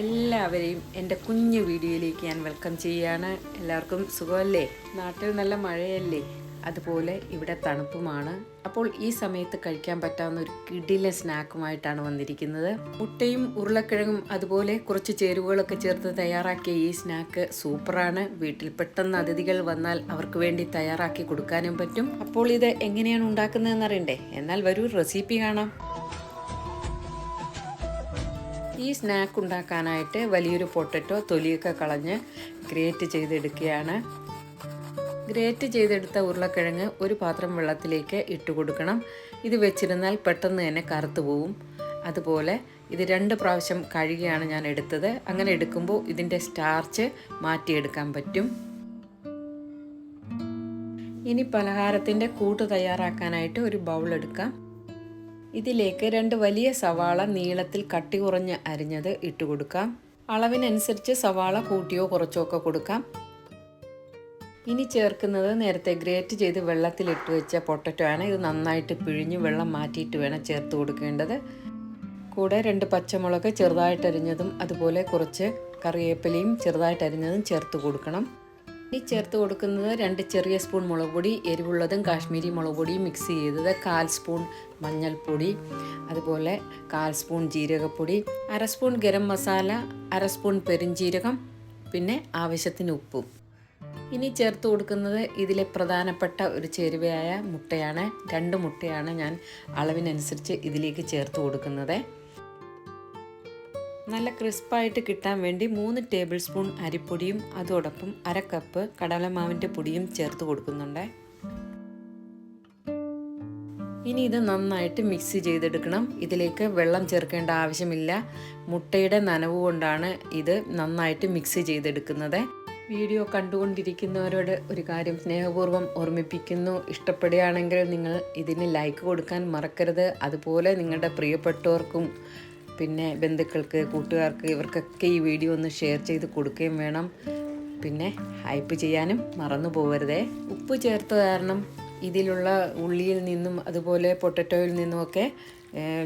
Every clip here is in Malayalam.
എല്ലാവരെയും എന്റെ കുഞ്ഞു വീഡിയോയിലേക്ക് ഞാൻ വെൽക്കം ചെയ്യുകയാണ് എല്ലാവർക്കും സുഖമല്ലേ? നാട്ടിൽ നല്ല മഴയല്ലേ? അതുപോലെ ഇവിടെ തണുപ്പുമാണ്. അപ്പോൾ ഈ സമയത്ത് കഴിക്കാൻ പറ്റാവുന്ന ഒരു കിടിലെ സ്നാക്കുമായിട്ടാണ് വന്നിരിക്കുന്നത്. മുട്ടയും ഉരുളക്കിഴങ്ങും അതുപോലെ കുറച്ച് ചേരുവകളൊക്കെ ചേർത്ത് തയ്യാറാക്കിയ ഈ സ്നാക്ക് സൂപ്പറാണ്. വീട്ടിൽ പെട്ടെന്ന് അതിഥികൾ വന്നാൽ അവർക്ക് വേണ്ടി തയ്യാറാക്കി കൊടുക്കാനും പറ്റും. അപ്പോൾ ഇത് എങ്ങനെയാണ് ഉണ്ടാക്കുന്നതെന്ന് അറിയണ്ടേ? എന്നാൽ വരൂ റെസിപ്പി കാണാം. ഈ സ്നാക്ക് ഉണ്ടാക്കാനായിട്ട് വലിയൊരു പൊട്ടറ്റോ തൊലിയൊക്കെ കളഞ്ഞ് ഗ്രേറ്റ് ചെയ്തെടുക്കുകയാണ്. ഗ്രേറ്റ് ചെയ്തെടുത്ത ഉരുളക്കിഴങ്ങ് ഒരു പാത്രം വെള്ളത്തിലേക്ക് ഇട്ട് കൊടുക്കണം. ഇത് വെച്ചിരുന്നാൽ പെട്ടെന്ന് തന്നെ കറുത്തു പോവും. അതുപോലെ ഇത് രണ്ട് പ്രാവശ്യം കഴുകിയാണ് ഞാൻ എടുത്തത്. അങ്ങനെ എടുക്കുമ്പോൾ ഇതിന്റെ സ്റ്റാർച്ച് മാറ്റിയെടുക്കാൻ പറ്റും. ഇനി പലഹാരത്തിന്റെ കൂട്ട് തയ്യാറാക്കാനായിട്ട് ഒരു ബൗൾ എടുക്കാം. ഇതിലേക്ക് രണ്ട് വലിയ സവാള നീളത്തിൽ കട്ടി കുറഞ്ഞ് അരിഞ്ഞത് ഇട്ട് കൊടുക്കാം. അളവിനനുസരിച്ച് സവാള കൂട്ടിയോ കുറച്ചോ ഒക്കെ കൊടുക്കാം. ഇനി ചേർക്കുന്നത് നേരത്തെ ഗ്രേറ്റ് ചെയ്ത് വെള്ളത്തിൽ ഇട്ട് വെച്ച പൊട്ടറ്റോ ആണ്. ഇത് നന്നായിട്ട് പിഴിഞ്ഞ് വെള്ളം മാറ്റിയിട്ട് വേണം ചേർത്ത് കൊടുക്കേണ്ടത്. കൂടെ രണ്ട് പച്ചമുളക് ചെറുതായിട്ട് അരിഞ്ഞതും അതുപോലെ കുറച്ച് കറിവേപ്പിലയും ചെറുതായിട്ട് അരിഞ്ഞതും ചേർത്ത് കൊടുക്കണം. ഇനി ചേർത്ത് കൊടുക്കുന്നത് രണ്ട് ചെറിയ സ്പൂൺ മുളക് പൊടി എരിവുള്ളതും കാശ്മീരി മുളക് പൊടിയും മിക്സ് ചെയ്തത് കാൽ സ്പൂൺ മഞ്ഞൾപ്പൊടി അതുപോലെ കാൽ സ്പൂൺ ജീരകപ്പൊടി അര സ്പൂൺ ഗരം മസാല അര സ്പൂൺ പെരുംജീരകം പിന്നെ ആവശ്യത്തിന് ഉപ്പും. ഇനി ചേർത്ത് കൊടുക്കുന്നത് ഇതിലെ പ്രധാനപ്പെട്ട ഒരു ചേരുവയായ മുട്ടയാണ്. രണ്ട് മുട്ടയാണ് ഞാൻ അളവിനനുസരിച്ച് ഇതിലേക്ക് ചേർത്ത് കൊടുക്കുന്നത്. നല്ല ക്രിസ്പായിട്ട് കിട്ടാൻ വേണ്ടി മൂന്ന് ടേബിൾ സ്പൂൺ അരിപ്പൊടിയും അതോടൊപ്പം അര കപ്പ് കടലമാവിന്റെ പൊടിയും ചേർത്ത് കൊടുക്കുന്നുണ്ട്. ഇനി ഇത് നന്നായിട്ട് മിക്സ് ചെയ്തെടുക്കണം. ഇതിലേക്ക് വെള്ളം ചേർക്കേണ്ട ആവശ്യമില്ല. മുട്ടയുടെ നനവ് കൊണ്ടാണ് ഇത് നന്നായിട്ട് മിക്സ് ചെയ്തെടുക്കുന്നത്. വീഡിയോ കണ്ടുകൊണ്ടിരിക്കുന്നവരോട് ഒരു കാര്യം സ്നേഹപൂർവം ഓർമ്മിപ്പിക്കുന്നു. ഇഷ്ടപ്പെടുകയാണെങ്കിൽ നിങ്ങൾ ഇതിന് ലൈക്ക് കൊടുക്കാൻ മറക്കരുത്. അതുപോലെ നിങ്ങളുടെ പ്രിയപ്പെട്ടവർക്കും പിന്നെ ബന്ധുക്കൾക്ക് കൂട്ടുകാർക്ക് ഇവർക്കൊക്കെ ഈ വീഡിയോ ഒന്ന് ഷെയർ ചെയ്ത് കൊടുക്കുകയും വേണം. പിന്നെ ഹൈപ്പ് ചെയ്യാനും മറന്നു പോകരുതേ ഉപ്പ് ചേർത്ത കാരണം ഇതിലുള്ള ഉള്ളിയിൽ നിന്നും അതുപോലെ പൊട്ടറ്റോയിൽ നിന്നുമൊക്കെ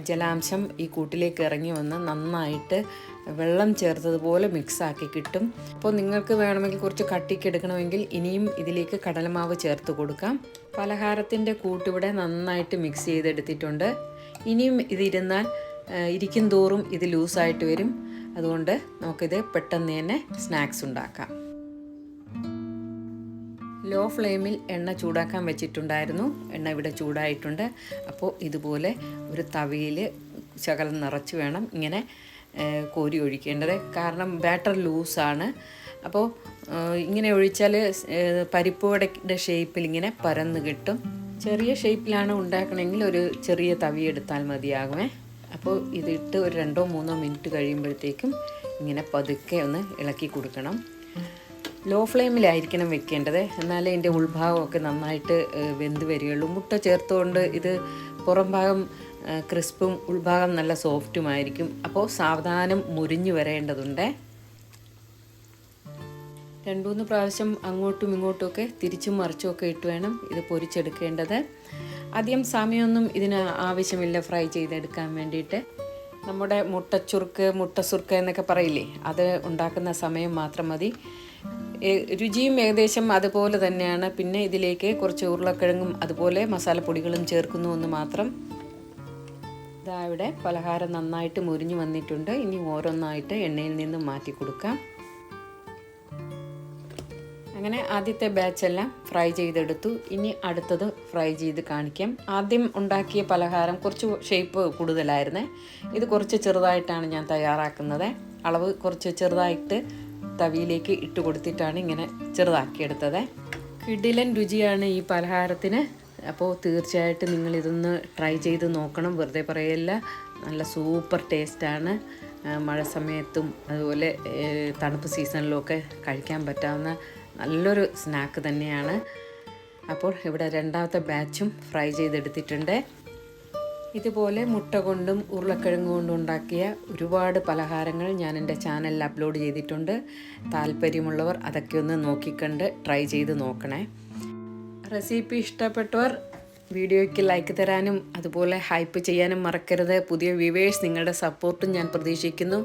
ജലാംശം ഈ കൂട്ടിലേക്ക് ഇറങ്ങി വന്ന് നന്നായിട്ട് വെള്ളം ചേർത്തതുപോലെ മിക്സാക്കി കിട്ടും. അപ്പോൾ നിങ്ങൾക്ക് വേണമെങ്കിൽ കുറച്ച് കട്ടിക്ക് എടുക്കണമെങ്കിൽ ഇനിയും ഇതിലേക്ക് കടലമാവ് ചേർത്ത് കൊടുക്കാം. പലഹാരത്തിന്റെ കൂട്ടിവിടെ നന്നായിട്ട് മിക്സ് ചെയ്തെടുത്തിട്ടുണ്ട്. ഇനിയും ഇതിരുന്നാൽ ഇരിക്കും തോറും ഇത് ലൂസായിട്ട് വരും. അതുകൊണ്ട് നമുക്കിത് പെട്ടെന്ന് തന്നെ സ്നാക്സ് ഉണ്ടാക്കാം. ലോ ഫ്ലെയിമിൽ എണ്ണ ചൂടാക്കാൻ വെച്ചിട്ടുണ്ടായിരുന്നു. എണ്ണ ഇവിടെ ചൂടായിട്ടുണ്ട്. അപ്പോൾ ഇതുപോലെ ഒരു തവിയിൽ ശകലം നിറച്ച് വേണം ഇങ്ങനെ കോരി ഒഴിക്കേണ്ടത്. കാരണം ബാറ്റർ ലൂസാണ്. അപ്പോൾ ഇങ്ങനെ ഒഴിച്ചാൽ പരിപ്പുവടയുടെ ഷേപ്പിൽ ഇങ്ങനെ പരന്ന് കിട്ടും. ചെറിയ ഷേപ്പിലാണ് ഉണ്ടാക്കണമെങ്കിൽ ഒരു ചെറിയ തവി എടുത്താൽ മതിയാകുമേ. അപ്പോൾ ഇതിട്ട് ഒരു രണ്ടോ മൂന്നോ മിനിറ്റ് കഴിയുമ്പോഴത്തേക്കും ഇങ്ങനെ പതുക്കെ ഒന്ന് ഇളക്കി കൊടുക്കണം. ലോ ഫ്ലെയിമിലായിരിക്കണം വെക്കേണ്ടത്. എന്നാലേ ഇതിന്റെ ഉൾഭാഗമൊക്കെ നന്നായിട്ട് വെന്ത് വരികയുള്ളൂ. മുട്ട ചേർത്തുകൊണ്ട് ഇത് പുറം ഭാഗം ക്രിസ്പും ഉൾഭാഗം നല്ല സോഫ്റ്റുമായിരിക്കും. അപ്പോൾ സാവധാനം മുരിഞ്ഞു വരേണ്ടതുണ്ട്. രണ്ടുമൂന്ന് പ്രാവശ്യം അങ്ങോട്ടും ഇങ്ങോട്ടുമൊക്കെ തിരിച്ചും മറിച്ചുമൊക്കെ ഇട്ട് വേണം ഇത് പൊരിച്ചെടുക്കേണ്ടത്. അധികം സമയമൊന്നും ഇതിന് ആവശ്യമില്ല ഫ്രൈ ചെയ്തെടുക്കാൻ വേണ്ടിയിട്ട്. നമ്മുടെ മുട്ടച്ചുറുക്ക് മുട്ടസുർക്ക് എന്നൊക്കെ പറയില്ലേ? അത് ഉണ്ടാക്കുന്ന സമയം മാത്രം മതി. രുചിയും ഏകദേശം അതുപോലെ തന്നെയാണ്. പിന്നെ ഇതിലേക്ക് കുറച്ച് ഉരുളക്കിഴങ്ങും അതുപോലെ മസാലപ്പൊടികളും ചേർക്കുന്നു എന്ന് മാത്രം. ഇതാ ഇവിടെ പലഹാരം നന്നായിട്ട് മുരിഞ്ഞു വന്നിട്ടുണ്ട്. ഇനി ഓരോന്നായിട്ട് എണ്ണയിൽ നിന്ന് മാറ്റി കൊടുക്കാം. അങ്ങനെ ആദ്യത്തെ ബാച്ചെല്ലാം ഫ്രൈ ചെയ്തെടുത്തു. ഇനി അടുത്തത് ഫ്രൈ ചെയ്ത് കാണിക്കാം. ആദ്യം ഉണ്ടാക്കിയ പലഹാരം കുറച്ച് ഷേപ്പ് കൂടുതലായിരുന്നേ. ഇത് കുറച്ച് ചെറുതായിട്ടാണ് ഞാൻ തയ്യാറാക്കുന്നത്. അളവ് കുറച്ച് ചെറുതായിട്ട് തവിയിലേക്ക് ഇട്ട് കൊടുത്തിട്ടാണ് ഇങ്ങനെ ചെറുതാക്കിയെടുത്തത്. കിടിലൻ രുചിയാണ് ഈ പലഹാരത്തിന്. അപ്പോൾ തീർച്ചയായിട്ടും നിങ്ങളിതൊന്ന് ട്രൈ ചെയ്ത് നോക്കണം. വെറുതെ പറയല്ല നല്ല സൂപ്പർ ടേസ്റ്റാണ്. മഴ സമയത്തും അതുപോലെ തണുപ്പ് സീസണിലും ഒക്കെ കഴിക്കാൻ പറ്റാവുന്ന നല്ലൊരു സ്നാക്ക് തന്നെയാണ്. അപ്പോൾ ഇവിടെ രണ്ടാമത്തെ ബാച്ചും ഫ്രൈ ചെയ്തെടുത്തിട്ടുണ്ട്. ഇതുപോലെ മുട്ട കൊണ്ടും ഉരുളക്കിഴങ്ങ് കൊണ്ടും ഉണ്ടാക്കിയ ഒരുപാട് പലഹാരങ്ങൾ ഞാൻ എന്റെ ചാനലിൽ അപ്ലോഡ് ചെയ്തിട്ടുണ്ട്. താല്പര്യമുള്ളവർ അതൊക്കെ ഒന്ന് നോക്കിക്കണ്ട് ട്രൈ ചെയ്ത് നോക്കണേ. റെസിപ്പി ഇഷ്ടപ്പെട്ടവർ വീഡിയോയ്ക്ക് ലൈക്ക് തരാനും അതുപോലെ ഹൈപ്പ് ചെയ്യാനും മറക്കരുത്. പുതിയ വ്യൂവേഴ്സ് നിങ്ങളുടെ സപ്പോർട്ടും ഞാൻ പ്രതീക്ഷിക്കുന്നു.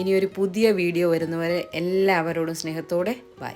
ഇനിയൊരു പുതിയ വീഡിയോ വരുന്നവരെ എല്ലാവരോടും സ്നേഹത്തോടെ ബൈ